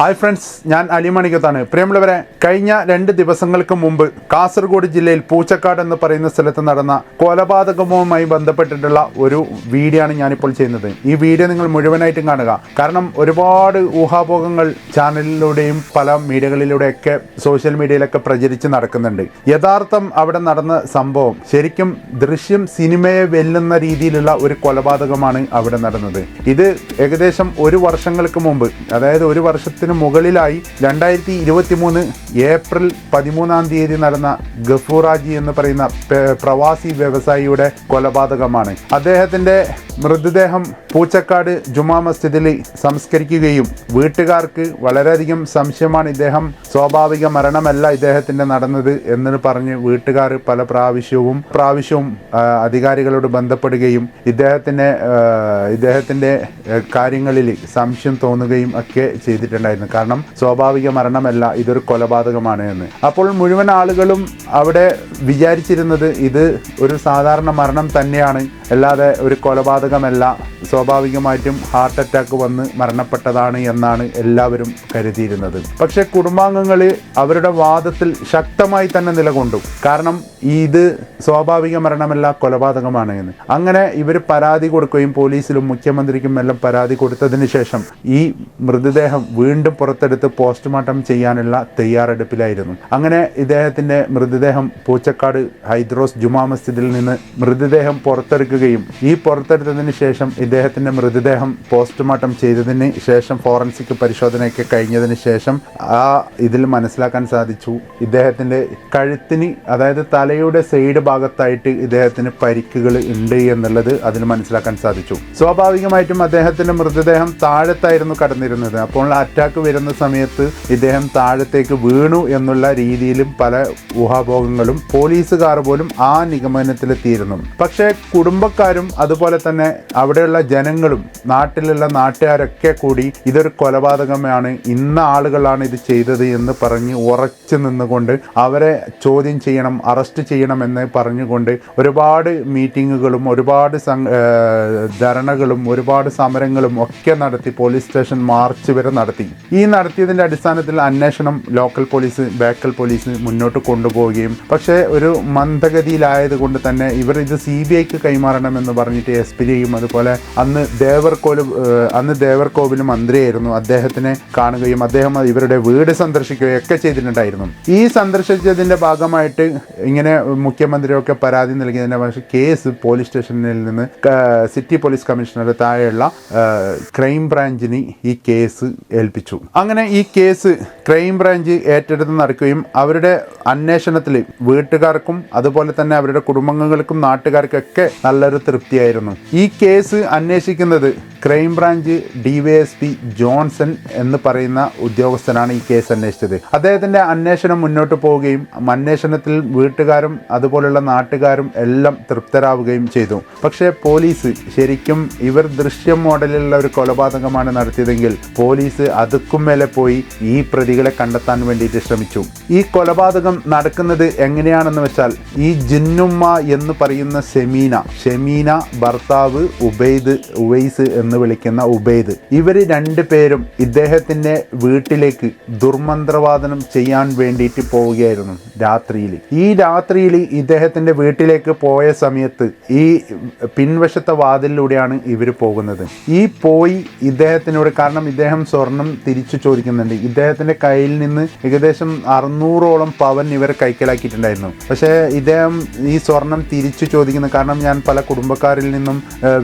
Hi friends ഞാൻ അലിമണിക്കത്താണ് പ്രിയമുള്ളവരെ കഴിഞ്ഞ രണ്ട് ദിവസങ്ങൾക്ക് മുമ്പ് കാസർഗോഡ് ജില്ലയിൽ പൂച്ചക്കാട് എന്ന് പറയുന്ന സ്ഥലത്ത് നടന്ന കൊലപാതകവുമായി ബന്ധപ്പെട്ടിട്ടുള്ള ഒരു വീഡിയോ ആണ് ഞാനിപ്പോൾ ചെയ്യുന്നത്. ഈ വീഡിയോ നിങ്ങൾ മുഴുവനായിട്ടും കാണുക. കാരണം ഒരുപാട് ഊഹാഭോഗങ്ങൾ ചാനലിലൂടെയും പല മീഡിയകളിലൂടെയൊക്കെ സോഷ്യൽ മീഡിയയിലൊക്കെ പ്രചരിച്ച് നടക്കുന്നുണ്ട്. യഥാർത്ഥം അവിടെ നടന്ന സംഭവം ശരിക്കും ദൃശ്യം സിനിമയെ വെല്ലുന്ന രീതിയിലുള്ള ഒരു കൊലപാതകമാണ് അവിടെ നടന്നത്. ഇത് ഏകദേശം ഒരു വർഷങ്ങൾക്ക് മുമ്പ് അതായത് ഒരു വർഷത്തിന് മുകളിലായി രണ്ടായിരത്തി ഇരുപത്തി മൂന്ന് ഏപ്രിൽ പതിമൂന്നാം തീയതി നടന്ന ഗഫൂറാജി എന്ന് പറയുന്ന പ്രവാസി വ്യവസായിയുടെ കൊലപാതകമാണ്. അദ്ദേഹത്തിന്റെ മൃതദേഹം പൂച്ചക്കാട് ജുമാ മസ്ജിദിൽ സംസ്കരിക്കുകയും വീട്ടുകാർക്ക് വളരെയധികം സംശയമാണ് ഇദ്ദേഹം സ്വാഭാവിക മരണമല്ല ഇദ്ദേഹത്തിന്റെ നടന്നത് എന്ന് പറഞ്ഞ് വീട്ടുകാർ പല പ്രാവശ്യവും പ്രാവശ്യവും അധികാരികളോട് ബന്ധപ്പെടുകയും ഇദ്ദേഹത്തിന്റെ ഇദ്ദേഹത്തിന്റെ കാര്യങ്ങളിൽ സംശയം തോന്നുകയും ഒക്കെ ചെയ്തിട്ടുണ്ടായിരുന്നു. കാരണം സ്വാഭാവിക മരണമല്ല ഇതൊരു കൊലപാതകമാണ് എന്ന്. അപ്പോൾ മുഴുവൻ ആളുകളും അവിടെ വിചാരിച്ചിരുന്നത് ഇത് ഒരു സാധാരണ മരണം തന്നെയാണ്. അല്ലാതെ ഒരു കൊലപാതകമല്ല. സ്വാഭാവികമായിട്ടും ഹാർട്ട് അറ്റാക്ക് വന്ന് മരണപ്പെട്ടതാണ് എന്നാണ് എല്ലാവരും കരുതിയിരുന്നത്. പക്ഷേ കുടുംബാംഗങ്ങൾ അവരുടെ വാദത്തിൽ ശക്തമായി തന്നെ നിലകൊണ്ടു. കാരണം ഇത് സ്വാഭാവിക മരണമല്ല കൊലപാതകമാണ് എന്ന്. അങ്ങനെ ഇവർ പരാതി കൊടുക്കുകയും പോലീസിലും മുഖ്യമന്ത്രിക്കും എല്ലാം പരാതി കൊടുത്തതിന് ശേഷം ഈ മൃതദേഹം വീണ്ടും പുറത്തെടുത്ത് പോസ്റ്റ്മോർട്ടം ചെയ്യാനുള്ള തയ്യാറെടുപ്പിലായിരുന്നു. അങ്ങനെ ഇദ്ദേഹത്തിന്റെ മൃതദേഹം പൂച്ചക്കാട് ഹൈദ്രോസ് ജുമാ മസ്ജിദിൽ നിന്ന് മൃതദേഹം പുറത്തെടുക്കുകയും ഈ പുറത്തെടുത്തതിന് ശേഷം ഇദ്ദേഹത്തിന്റെ മൃതദേഹം പോസ്റ്റ്മോർട്ടം ചെയ്തതിന് ശേഷം ഫോറൻസിക് പരിശോധനയൊക്കെ കഴിഞ്ഞതിന് ശേഷം ആ ഇതിൽ മനസ്സിലാക്കാൻ സാധിച്ചു. ഇദ്ദേഹത്തിന്റെ കഴുത്തിന് അതായത് തലയുടെ സൈഡ് ഭാഗത്തായിട്ട് ഇദ്ദേഹത്തിന് പരിക്കുകൾ ഉണ്ട് എന്നുള്ളത് അതിൽ മനസ്സിലാക്കാൻ സാധിച്ചു. സ്വാഭാവികമായിട്ടും അദ്ദേഹത്തിന്റെ മൃതദേഹം താഴത്തായിരുന്നു കടന്നിരുന്നത്. അപ്പോൾ അറ്റാക്ക് വരുന്ന സമയത്ത് ഇദ്ദേഹം താഴത്തേക്ക് വീണു എന്നുള്ള രീതിയിലും പല ഊഹാഭോഗങ്ങളും പോലീസുകാർ പോലും ആ നിഗമനത്തിലെത്തിയിരുന്നു. പക്ഷേ കുടുംബക്കാരും അതുപോലെ തന്നെ അവിടെയുള്ള ജനങ്ങളും നാട്ടിലുള്ള നാട്ടുകാരൊക്കെ കൂടി ഇതൊരു കൊലപാതകമാണ് ഇന്ന ആളുകളാണ് ഇത് ചെയ്തത് എന്ന് പറഞ്ഞ് ഉറച്ചു നിന്നുകൊണ്ട് അവരെ ചോദ്യം ചെയ്യണം അറസ്റ്റ് ചെയ്യണം എന്ന് പറഞ്ഞുകൊണ്ട് ഒരുപാട് മീറ്റിങ്ങുകളും ഒരുപാട് ധരണകളും ഒരുപാട് സമരങ്ങളും ഒക്കെ നടത്തി പോലീസ് സ്റ്റേഷൻ മാർച്ച് വരെ നടത്തി. ഈ നടത്തിയതിന്റെ അടിസ്ഥാനത്തിൽ അന്വേഷണം ലോക്കൽ പോലീസ് ബേക്കൽ പോലീസ് മുന്നോട്ട് കൊണ്ടുപോവുകയും പക്ഷേ ഒരു മന്ദഗതിയിലായത് കൊണ്ട് തന്നെ ഇവർ ഇത് സി ബി ഐക്ക് കൈമാറണമെന്ന് പറഞ്ഞിട്ട് എസ് പിയെയും അതുപോലെ അന്ന് ദേവർകോൽ അന്ന് ദേവർകോവിൽ മന്ത്രിയായിരുന്നു. അദ്ദേഹത്തിനെ കാണുകയും അദ്ദേഹം ഇവരുടെ വീട് സന്ദർശിക്കുകയും ഒക്കെ ചെയ്തിട്ടുണ്ടായിരുന്നു. ഈ സന്ദർശിച്ചതിന്റെ ഭാഗമായിട്ട് ഇങ്ങനെ മുഖ്യമന്ത്രിയൊക്കെ പരാതി നൽകിയതിന്റെ പക്ഷേ കേസ് പോലീസ് സ്റ്റേഷനിൽ നിന്ന് സിറ്റി പോലീസ് കമ്മീഷണർ താഴെയുള്ള ക്രൈം ബ്രാഞ്ചിന് ഈ കേസ് ഏൽപ്പിച്ചു. അങ്ങനെ ഈ കേസ് ക്രൈംബ്രാഞ്ച് ഏറ്റെടുത്ത് നടക്കുകയും അവരുടെ അന്വേഷണത്തിൽ വീട്ടുകാർക്കും അതുപോലെ തന്നെ അവരുടെ കുടുംബങ്ങൾക്കും നാട്ടുകാർക്കൊക്കെ നല്ലൊരു തൃപ്തിയായിരുന്നു. ഈ കേസ് അന്വേഷിക്കുന്നത് ക്രൈംബ്രാഞ്ച് ഡിവൈഎസ്പി ജോൺസൺ എന്ന് പറയുന്ന ഉദ്യോഗസ്ഥനാണ് ഈ കേസ് അന്വേഷിച്ചത്. അദ്ദേഹത്തിന്റെ അന്വേഷണം മുന്നോട്ട് പോവുകയും അന്വേഷണത്തിൽ വീട്ടുകാരും അതുപോലുള്ള നാട്ടുകാരും എല്ലാം തൃപ്തരാവുകയും ചെയ്തു. പക്ഷേ പോലീസ് ശരിക്കും ഇവർ ദൃശ്യം മോഡലിലുള്ള ഒരു കൊലപാതകമാണ് നടത്തിയതെങ്കിൽ പോലീസ് അതുക്കും മേലെ പോയി ഈ പ്രതികളെ കണ്ടെത്താൻ വേണ്ടിയിട്ട് ശ്രമിച്ചു. ഈ കൊലപാതകം നടക്കുന്നത് എങ്ങനെയാണെന്ന് വെച്ചാൽ ഈ ജിന്നുമ്മ എന്ന് പറയുന്ന സെമീന ഷെമീന ഭർത്താവ് ഉബൈദ് ഉവൈസ് എന്ന് വിളിക്കുന്ന ഉബൈദ്. ഇവർ രണ്ടു പേരും ഇദ്ദേഹത്തിന്റെ വീട്ടിലേക്ക് ദുർമന്ത്രവാദനം ചെയ്യാൻ വേണ്ടിയിട്ട് പോവുകയായിരുന്നു രാത്രിയിൽ. ഈ രാത്രിയിൽ ഇദ്ദേഹത്തിന്റെ വീട്ടിലേക്ക് പോയ സമയത്ത് ഈ പിൻവശത്തെ വാതിലിലൂടെയാണ് ഇവർ പോകുന്നത്. ഈ പോയി ഇദ്ദേഹത്തിനോട് കാരണം ഇദ്ദേഹം സ്വർണം തിരിച്ചു ചോദിക്കുന്നുണ്ട്. ഇദ്ദേഹത്തിന്റെ കയ്യിൽ നിന്ന് ഏകദേശം അറുന്നൂറോളം പവൻ ഇവർ കൈക്കലാക്കിയിട്ടുണ്ടായിരുന്നു. പക്ഷേ ഇദ്ദേഹം ഈ സ്വർണം തിരിച്ചു ചോദിക്കുന്നു. കാരണം ഞാൻ പല കുടുംബക്കാരിൽ നിന്നും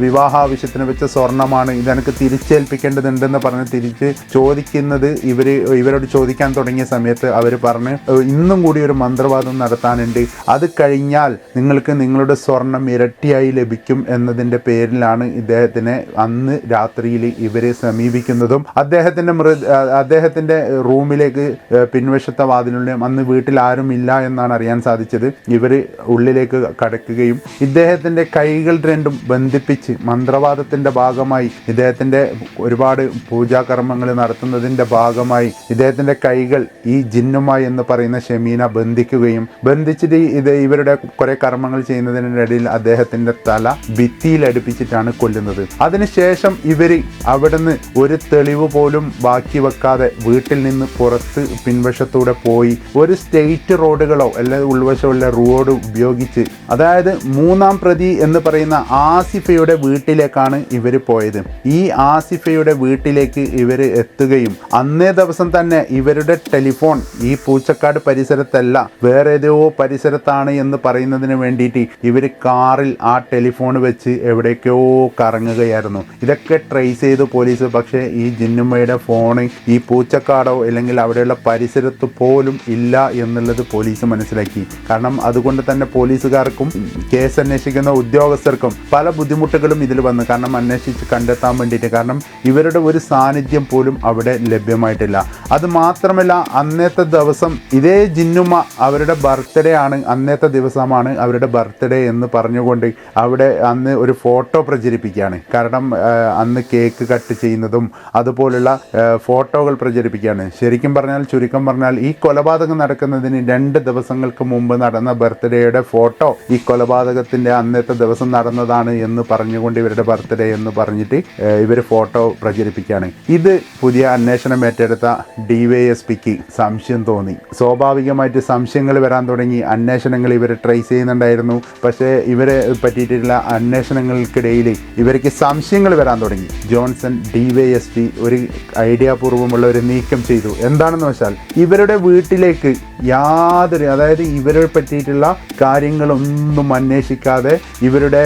വിവാഹ ആവശ്യത്തിന് വെച്ച സ്വർണമാണ് ഇതെനിക്ക് തിരിച്ചേൽപ്പിക്കേണ്ടതുണ്ടെന്ന് പറഞ്ഞ് തിരിച്ച് ചോദിക്കുന്നത് ഇവർ ഇവരോട് ചോദിക്കാൻ തുടങ്ങിയ സമയത്ത് അവർ പറഞ്ഞ് ഇന്നും കൂടി ഒരു മന്ത്രവാദം നടത്താനുണ്ട്. അത് കഴിഞ്ഞാൽ നിങ്ങൾക്ക് നിങ്ങളുടെ സ്വർണം ഇരട്ടിയായി ലഭിക്കും എന്നതിന്റെ പേരിലാണ് ഇദ്ദേഹത്തിനെ അന്ന് രാത്രിയിൽ ഇവരെ സമീപിക്കുന്നതും. അദ്ദേഹത്തിന്റെ മൃ അദ്ദേഹത്തിന്റെ റൂമിലേക്ക് പിൻവശത്തെ വാതിലുള്ള അന്ന് വീട്ടിൽ ആരും ഇല്ല എന്നാണ് അറിയാൻ സാധിച്ചത്. ഇവർ ഉള്ളിലേക്ക് കടക്കുകയും ഇദ്ദേഹത്തിന്റെ കൈകൾ രണ്ടും ബന്ധിപ്പിച്ച് മന്ത്രവാദത്തിന്റെ ഭാഗമായി ഇദ്ദേഹത്തിന്റെ ഒരുപാട് പൂജാകർമ്മങ്ങൾ നടത്തുന്നതിന്റെ ഭാഗമായി ഇദ്ദേഹത്തിന്റെ കൈകൾ ഈ ജിന്നുമായി എന്ന് പറയുന്ന ഷെമീന ബന്ധിക്കുകയും ബന്ധിച്ചിട്ട് ഇത് ഇവരുടെ കുറെ കർമ്മങ്ങൾ ചെയ്യുന്നതിനിടയിൽ അദ്ദേഹത്തിന്റെ തല ഭിത്തിയിൽ അടുപ്പിച്ചിട്ടാണ് കൊല്ലുന്നത്. അതിനുശേഷം ഇവർ അവിടുന്ന് ഒരു തെളിവ് പോലും ബാക്കി മാറ്റി വെക്കാതെ വീട്ടിൽ നിന്ന് പുറത്ത് പിൻവശത്തൂടെ പോയി ഒരു സ്റ്റേറ്റ് റോഡുകളോ അല്ലെങ്കിൽ ഉൾവശമുള്ള റോഡ് ഉപയോഗിച്ച് അതായത് മൂന്നാം പ്രതി എന്ന് പറയുന്ന ആസിഫയുടെ വീട്ടിലേക്കാണ് ഇവർ പോയത്. ഈ ആസിഫയുടെ വീട്ടിലേക്ക് ഇവർ എത്തുകയും അന്നേ ദിവസം തന്നെ ഇവരുടെ ടെലിഫോൺ ഈ പൂച്ചക്കാട് പരിസരത്തല്ല വേറെ ഏതോ പരിസരത്താണ് എന്ന് പറയുന്നതിന് വേണ്ടിയിട്ട് ഇവർ കാറിൽ ആ ടെലിഫോൺ വെച്ച് എവിടേക്കോ കറങ്ങുകയായിരുന്നു. ഇതൊക്കെ ട്രേസ് ചെയ്തു പോലീസ്. പക്ഷേ ഈ ജിന്നുമ്മയുടെ ഫോൺ ഈ പൂച്ചക്കാടോ അല്ലെങ്കിൽ അവിടെയുള്ള പരിസരത്ത് പോലും ഇല്ല എന്നുള്ളത് പോലീസ് മനസ്സിലാക്കി. കാരണം അതുകൊണ്ട് തന്നെ പോലീസുകാർക്കും കേസ് അന്വേഷിക്കുന്ന ഉദ്യോഗസ്ഥർക്കും പല ബുദ്ധിമുട്ടുകളും ഇതിൽ വന്നു. കാരണം അന്വേഷിച്ച് കണ്ടെത്താൻ വേണ്ടിയിട്ട്. കാരണം ഇവരുടെ ഒരു സാന്നിധ്യം പോലും അവിടെ ലഭ്യമായിട്ടില്ല. അത് മാത്രമല്ല അന്നത്തെ ദിവസം ഇതേ ജിന്നുമ്മ അവരുടെ ബർത്ത്ഡേ ആണ്. അന്നത്തെ ദിവസമാണ് അവരുടെ ബർത്ത്ഡേ എന്ന് പറഞ്ഞുകൊണ്ട് അവിടെ അന്ന് ഒരു ഫോട്ടോ പ്രചരിപ്പിക്കുകയാണ്. കാരണം അന്ന് കേക്ക് കട്ട് ചെയ്യുന്നതും അതുപോലുള്ള ഫോട്ടോകൾ പ്രചരിപ്പിക്കുകയാണ്. ശരിക്കും പറഞ്ഞാൽ ചുരുക്കം പറഞ്ഞാൽ ഈ കൊലപാതകം നടക്കുന്നതിന് രണ്ട് ദിവസങ്ങൾക്ക് മുമ്പ് നടന്ന ബർത്ത്ഡേയുടെ ഫോട്ടോ ഈ കൊലപാതകത്തിന്റെ അന്നത്തെ ദിവസം നടന്നതാണ് എന്ന് പറഞ്ഞുകൊണ്ട് ഇവരുടെ ബർത്ത്ഡേ എന്ന് പറഞ്ഞിട്ട് ഇവർ ഫോട്ടോ പ്രചരിപ്പിക്കുകയാണ്. ഇത് പുതിയ അന്വേഷണം ഏറ്റെടുത്ത ഡി ഡിവൈഎസ്പിക്ക് സംശയം തോന്നി. സ്വാഭാവികമായിട്ട് സംശയങ്ങൾ വരാൻ തുടങ്ങി. അന്വേഷണങ്ങൾ ഇവർ ട്രേസ് ചെയ്യുന്നുണ്ടായിരുന്നു. പക്ഷേ ഇവരെ പറ്റിയിട്ടുള്ള അന്വേഷണങ്ങൾക്കിടയിൽ ഇവർക്ക് സംശയങ്ങൾ വരാൻ തുടങ്ങി. ജോൺസൺ ഡിവൈഎസ്പി ഒരു ഐഡിയാപൂർവമുള്ള ഒരു നീക്കം ചെയ്തു. എന്താണെന്ന് വെച്ചാൽ ഇവരുടെ വീട്ടിലേക്ക് യാതൊരു അതായത് ഇവരെ പറ്റിയിട്ടുള്ള കാര്യങ്ങളൊന്നും അന്വേഷിക്കാതെ ഇവരുടെ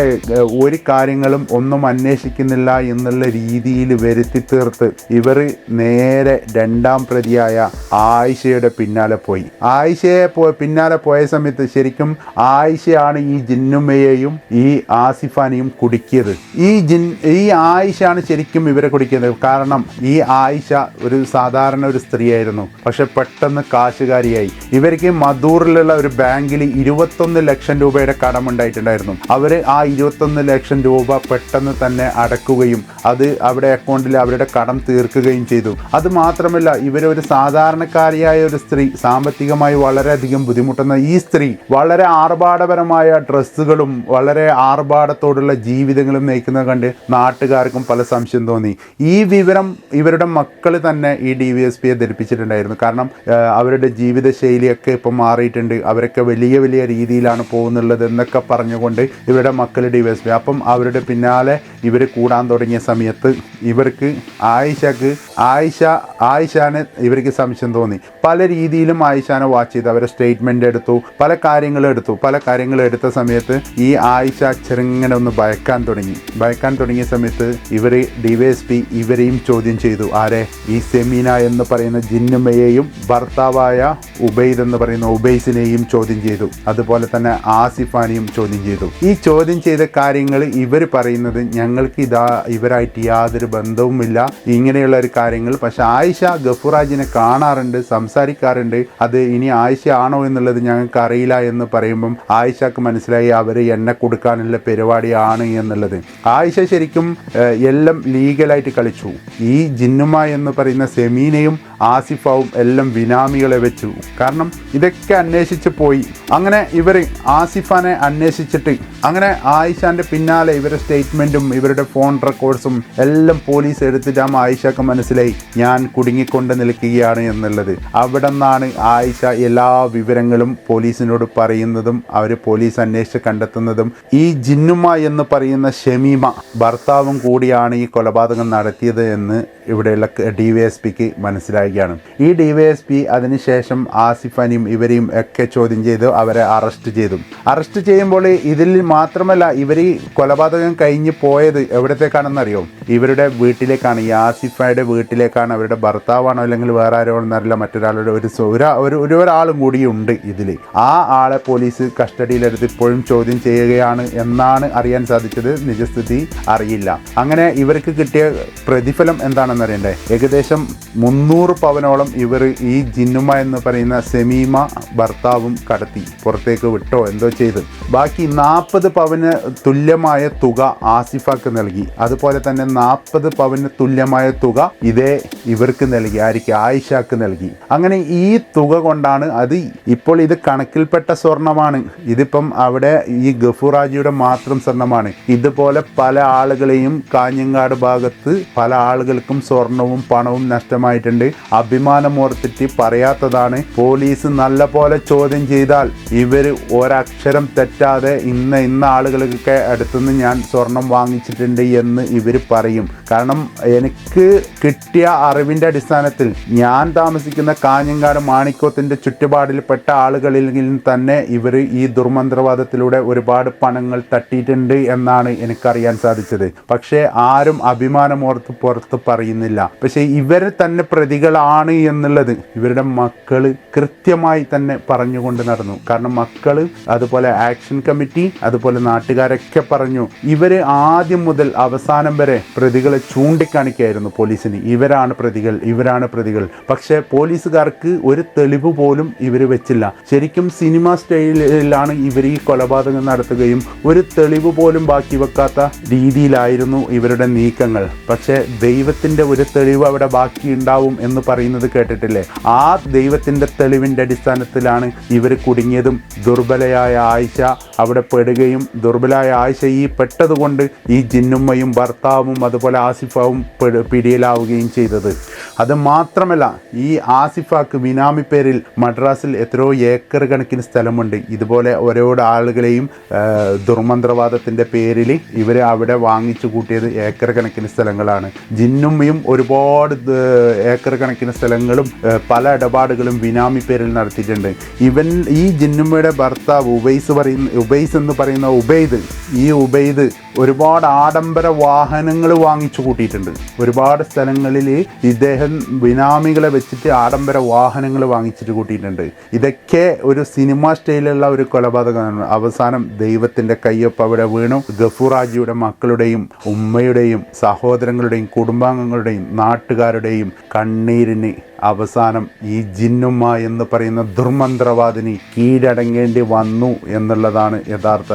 ഒരു കാര്യങ്ങളും ഒന്നും അന്വേഷിക്കുന്നില്ല എന്നുള്ള രീതിയിൽ വരുത്തി തീർത്ത് ഇവർ നേരെ രണ്ടാം പ്രതിയായ ആയിഷയുടെ പിന്നാലെ പോയി. ആയിഷയെ പോ പിന്നാലെ പോയ സമയത്ത് ശരിക്കും ആയിഷയാണ് ഈ ജിന്നുമയെയും ഈ ആസിഫാനെയും കുടുക്കിയത്. ഈ ജിൻ ഈ ആയിഷയാണ് ശരിക്കും ഇവരെ കുടിക്കുന്നത് കാരണം ഈ ആയിഷ ഒരു സാധാരണ ഒരു സ്ത്രീയായിരുന്നു. പക്ഷെ പെട്ടെന്ന് കാശുകാരിയായി. ഇവർക്ക് മധൂറിലുള്ള ഒരു ബാങ്കിൽ ഇരുപത്തൊന്ന് ലക്ഷം രൂപയുടെ കടമുണ്ടായിട്ടുണ്ടായിരുന്നു. അവർ ആ ഇരുപത്തൊന്ന് ലക്ഷം രൂപ പെട്ടെന്ന് തന്നെ അടക്കുകയും അത് അവിടെ അക്കൗണ്ടിൽ അവരുടെ കടം തീർക്കുകയും ചെയ്തു. അത് മാത്രമല്ല ഇവരൊരു സാധാരണക്കാരിയായ ഒരു സ്ത്രീ സാമ്പത്തികമായി വളരെയധികം ബുദ്ധിമുട്ടുന്ന ഈ സ്ത്രീ വളരെ ആർഭാടപരമായ ഡ്രസ്സുകളും വളരെ ആർഭാടത്തോടുള്ള ജീവിതങ്ങളും നയിക്കുന്നത് കണ്ട് നാട്ടുകാർക്കും പല സംശയം തോന്നി. ഈ വിവരം ഇവരുടെ മക്കൾ തന്നെ ഈ ഡി വി എസ് പിയെ ധരിപ്പിച്ചിട്ടുണ്ടായിരുന്നു. കാരണം അവരുടെ ജീവിതശൈലിയൊക്കെ ഇപ്പം മാറിയിട്ടുണ്ട്. അവരൊക്കെ വലിയ വലിയ രീതിയിലാണ് പോകുന്നുള്ളത് എന്നൊക്കെ പറഞ്ഞുകൊണ്ട് ഇവരുടെ മക്കൾ ഡി വി എസ് പി അപ്പം അവരുടെ പിന്നാലെ ഇവർ കൂടാൻ തുടങ്ങിയ സമയത്ത് ഇവർക്ക് ആയിഷക്ക് ആയിഷ ആയിഷാനെ ഇവർക്ക് സംശയം തോന്നി. പല രീതിയിലും ആയിഷാനെ വാച്ച് ചെയ്ത്. അവരെ സ്റ്റേറ്റ്മെന്റ് എടുത്തു. പല കാര്യങ്ങളും എടുത്തു. പല കാര്യങ്ങളും എടുത്ത സമയത്ത് ഈ ആയിഷ ചെറുങ്ങനെ ഒന്ന് ഭയക്കാൻ തുടങ്ങി. ഭയക്കാൻ തുടങ്ങിയ സമയത്ത് ഇവർ ഡി വൈ എസ് പി ഇവരെയും ചോദ്യം ചെയ്തു. ആരെ? ഈ സെമീന എന്ന് പറയുന്ന ജിന്നുമ്മയെയും ഭർത്താവായ ഉബൈദ് എന്ന് പറയുന്ന ഉബൈസിനെയും ചോദ്യം ചെയ്തു. അതുപോലെ തന്നെ ആസിഫാനെയും ചോദ്യം ചെയ്തു. ഈ ചോദ്യം ചെയ്ത കാര്യങ്ങൾ ഇവർ പറയുന്നത് ഞങ്ങൾക്ക് ഇതാ ഇവരായിട്ട് യാതൊരു ബന്ധവുമില്ല. ഇങ്ങനെയുള്ള ഒരു കാര്യങ്ങൾ. പക്ഷെ ആയിഷ ഗഫുറാജിനെ കാണാറുണ്ട് സംസാരിക്കാറുണ്ട്. അത് ഇനി ആയിഷ ആണോ എന്നുള്ളത് ഞങ്ങൾക്ക് അറിയില്ല എന്ന് പറയുമ്പം ആയിഷക്ക് മനസ്സിലായി അവർ എന്നെ കൊടുക്കാനുള്ള പരിപാടിയാണ് എന്നുള്ളത്. ആയിഷ ശരിക്കും എല്ലാം ലീഗലായിട്ട് കളിച്ചു. ഈ ജിന്നുമ എന്ന് പറയുന്ന സെമീനയും ആസിഫാവും എല്ലാം വിനാമികളെ വെച്ചു. കാരണം ഇതൊക്കെ അന്വേഷിച്ച് പോയി. അങ്ങനെ ഇവർ ആസിഫാനെ അന്വേഷിച്ചിട്ട് അങ്ങനെ ആയിഷാന്റെ പിന്നാലെ ഇവരുടെ സ്റ്റേറ്റ്മെന്റും ഇവരുടെ ഫോൺ റെക്കോർഡ്സും എല്ലാം പോലീസ് എടുത്തിട്ടാ ആയിഷക്ക് മനസ്സിലായി. ഞാൻ കുടുങ്ങിക്കൊണ്ട് നിൽക്കുകയാണ് എന്നുള്ളത്. അവിടെ നിന്നാണ് ആയിഷ എല്ലാ വിവരങ്ങളും പോലീസിനോട് പറയുന്നതും അവർ പോലീസ് അന്വേഷിച്ച് കണ്ടെത്തുന്നതും. ഈ ജിന്നുമ എന്ന് പറയുന്ന ഷമീമ ഭർത്താവും കൂടിയാണ് ഈ കൊലപാതകം നടത്തിയത് എന്ന് ഇവിടെയുള്ള ഡി വൈ എസ് പിക്ക് മനസ്സിലാക്കുകയാണ് ഈ ഡി വൈ എസ് പി അതിനുശേഷം ആസിഫാനെയും ഇവരെയും ഒക്കെ ചോദ്യം ചെയ്ത് അവരെ അറസ്റ്റ് ചെയ്തു. അറസ്റ്റ് ചെയ്യുമ്പോൾ ഇതിൽ മാത്രമല്ല ഇവർ കൊലപാതകം കഴിഞ്ഞ് പോയത് എവിടത്തേക്കാണെന്നറിയോ? ഇവരുടെ വീട്ടിലേക്കാണ്. ഈ ആസിഫയുടെ വീട്ടിലേക്കാണ്. അവരുടെ ഭർത്താവാണോ അല്ലെങ്കിൽ വേറെ ആരോ എന്നറിയില്ല മറ്റൊരാളുടെ ഒരു ഒരാ- ഒരു ഒരു ഒരാളും കൂടിയുണ്ട് ഇതിൽ ആ ആളെ പോലീസ് കസ്റ്റഡിയിലെടുത്ത് ഇപ്പോഴും ചോദ്യം ചെയ്യുകയാണ് എന്നാണ് അറിയാൻ സാധിച്ചത്. നിജസ്ഥിതി അറിയില്ല. അങ്ങനെ ഇവർക്ക് കിട്ടിയ പ്രതിഫലം എന്താണെന്ന് അറിയണ്ടേ ഏകദേശം മുന്നൂറ് പവനോളം ഇവർ ഈ ജിന്നുമ എന്ന് പറയുന്ന സെമീമ ഭർത്താവും കടത്തി പുറത്തേക്ക് വിട്ടോ എന്തോ ചെയ്ത്. ബാക്കി നാൽപ്പത് പവന് തുല്യമായ തുക ആസിഫാക്ക് നൽകി. അതുപോലെ തന്നെ നാൽപ്പത് പവന് തുല്യമായ തുക ഇതേ ഇവർക്ക് നൽകി ആയിരിക്കും ആയിഷാക്ക് നൽകി. അങ്ങനെ ഈ തുക കൊണ്ടാണ് അത് ഇപ്പോൾ ഇത് കണക്കിൽപ്പെട്ട സ്വർണമാണ്. ഇതിപ്പം അവിടെ ഈ ഗഫുറാജിയുടെ മാത്രം സ്വർണമാണ്. ഇതുപോലെ പല ആളുകളെയും കാഞ്ഞങ്ങാട് ഭാഗത്ത് പല ആളുകൾക്കും സ്വർണവും പണവും നഷ്ടമായിട്ടുണ്ട്. അഭിമാനം ഓർത്തിട്ട് പറയാത്തതാണ് പോലീസ് നല്ല പോലെ ചോദ്യം ചെയ്താൽ ഇവർ ഒരക്ഷരം തെറ്റാതെ ഇന്ന ഇന്ന ആളുകൾക്കൊക്കെ അടുത്തുനിന്ന് ഞാൻ സ്വർണം വാങ്ങിച്ചിട്ടുണ്ട് എന്ന് ഇവർ പറയും. കാരണം എനിക്ക് കിട്ടിയ അറിവിന്റെ അടിസ്ഥാനത്തിൽ ഞാൻ താമസിക്കുന്ന കാഞ്ഞങ്ങാട് മാണിക്കോത്തിന്റെ ചുറ്റുപാടിൽപ്പെട്ട ആളുകളിൽ തന്നെ ഇവർ ഈ ദുർമന്ത്രവാദത്തിലൂടെ ഒരുപാട് പണങ്ങൾ തട്ടിയിട്ടുണ്ട് എന്നാണ് എനിക്കറിയാൻ സാധിച്ചത്. പക്ഷേ ആരും അഭിമാനമോർത്ത് പുറത്ത് പറയുന്നില്ല. ഇവർ തന്നെ പ്രതികളാണ് എന്നുള്ളത്. ഇവരുടെ മക്കൾ കൃത്യമായി തന്നെ പറഞ്ഞുകൊണ്ട് നടന്നു. കാരണം മക്കൾ അതുപോലെ ആക്ഷൻ കമ്മിറ്റി അതുപോലെ നാട്ടുകാരൊക്കെ പറഞ്ഞു. ഇവർ ആദ്യം മുതൽ അവസാനം വരെ പ്രതികളെ ചൂണ്ടിക്കാണിക്കായിരുന്നു പോലീസിന്. ഇവരാണ് പ്രതികൾ ഇവരാണ് പ്രതികൾ. പക്ഷേ പോലീസുകാർക്ക് ഒരു തെളിവ് പോലും ഇവർ വെച്ചില്ല. ശരിക്കും സിനിമ സ്റ്റൈലിലാണ് ഇവർ ഈ കൊലപാതകം നടത്തുകയും ഒരു തെളിവ് പോലും ബാക്കി വെക്കാത്ത രീതിയിലായിരുന്നു ഇവരുടെ നീക്കങ്ങൾ. പക്ഷേ ദൈവത്തിന്റെ ഒരു തെളിവ് അവിടെ ബാക്കി ഉണ്ടാവും എന്ന് പറയുന്നത് കേട്ടിട്ടില്ലേ? ആ ദൈവത്തിന്റെ തെളിവിന്റെ അടിസ്ഥാനത്തിലാണ് ഇവർ കുടുങ്ങിയതും. ദുർബലയായ ആയിഷ അവിടെ പെടുകയും ദുർബലായ ആയിഷ ഈ പെട്ടതുകൊണ്ട് ഈ ജിന്നുമ്മയും ഭർത്താവും അതുപോലെ ആസിഫാവും പെട- പിടിയിലാവുകയും ചെയ്തത്. അത് മാത്രമല്ല ഈ ആസിഫാക്ക് ബിനാമി പേരിൽ മദ്രാസിൽ എത്രയോ ഏക്കർ കണക്കിന് സ്ഥലമുണ്ട്. ഇതുപോലെ ഓരോ ആളുകളെയും ദുർമന്ത്രവാദത്തിന്റെ പേരിൽ ഇവർ അവിടെ വാങ്ങിച്ചു കൂട്ടിയത് ഏക്കർ കണക്കിന് സ്ഥലങ്ങളാണ്. ജിന്നുമ്മയും ഒരുപാട് ദ- ഏക്കർ കണക്കിന് സ്ഥലങ്ങളും പല ഇടപാടുകളും ബിനാമി പേരിൽ നടത്തിയിട്ടുണ്ട്. ഇവൻ ഈ ജിന്നുമ്മയുടെ ഭർത്താവ് ഉബൈസ് പറയുന്ന ഉബൈസ് എന്ന് പറയുന്ന ഉബൈദ് ഈ ഉബൈദ് ഒരുപാട് ആഡംബര വാഹനങ്ങൾ വാങ്ങിച്ചു കൂട്ടിയിട്ടുണ്ട്. ഒരുപാട് സ്ഥലങ്ങളിൽ ഇദ്ദേഹം ബിനാമികളെ വെച്ചിട്ട് ആഡംബര വാഹനങ്ങൾ വാങ്ങിച്ചിട്ട് കൂട്ടിയിട്ടുണ്ട്. ഇതൊക്കെ ഒരു സിനിമ സ്റ്റൈലുള്ള ഒരു കൊലപാതകമാണ്. അവസാനം ദൈവത്തിന്റെ കയ്യൊപ്പ് അവിടെ വീണു. ഗഫുറാജിയുടെ മക്കളുടെയും ഉമ്മയുടെയും സഹോദരങ്ങളുടെയും കുടുംബാംഗങ്ങളുടെയും നാട്ടുകാരുടെയും കണ്ണീരിന് അവസാനം ഈ ജിന്നുമ്മ എന്ന് പറയുന്ന ദുർമന്ത്രവാദിനി കീഴടങ്ങേണ്ടി വന്നു എന്നുള്ളതാണ് യഥാർത്ഥ